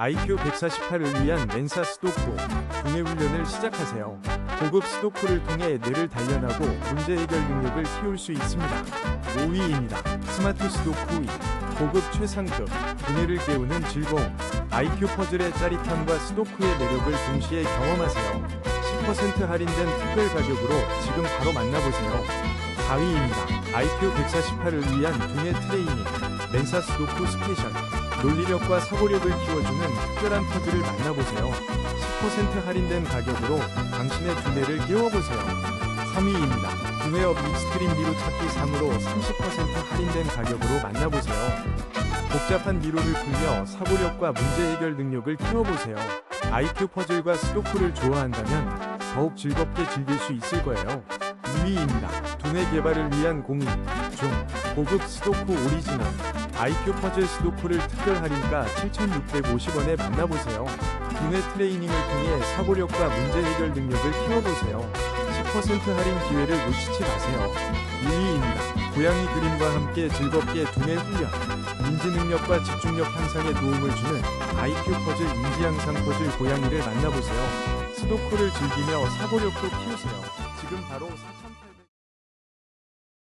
IQ 148을 위한 멘사 스도쿠 두뇌 훈련을 시작하세요. 고급 스도쿠를 통해 뇌를 단련하고 문제 해결 능력을 키울 수 있습니다. 5위입니다. 스마트 스도쿠 2 고급 최상급 두뇌를 깨우는 즐거움 IQ 퍼즐의 짜릿함과 스도쿠의 매력을 동시에 경험하세요. 10% 할인된 특별 가격으로 지금 바로 만나보세요. 4위입니다. IQ 148을 위한 두뇌 트레이닝 멘사 스도쿠 스페셜 논리력과 사고력을 키워주는 특별한 퍼즐을 만나보세요. 10% 할인된 가격으로 당신의 두뇌를 깨워보세요. 3위입니다. 두뇌업 익스트림 미로 찾기 3으로 30% 할인된 가격으로 만나보세요. 복잡한 미로를 풀며 사고력과 문제 해결 능력을 키워보세요. IQ 퍼즐과 스도쿠를 좋아한다면 더욱 즐겁게 즐길 수 있을 거예요. 2위입니다. 두뇌 개발을 위한 공인, 중, 고급 스도쿠 오리지널, IQ 퍼즐 스도쿠를 특별 할인가 7,650원에 만나보세요. 두뇌 트레이닝을 통해 사고력과 문제 해결 능력을 키워보세요. 10% 할인 기회를 놓치지 마세요. 1위입니다. 고양이 그림과 함께 즐겁게 두뇌 훈련, 인지 능력과 집중력 향상에 도움을 주는 IQ 퍼즐 인지 향상 퍼즐 고양이를 만나보세요. 스도쿠를 즐기며 사고력도 키우세요. 지금 바로 4,000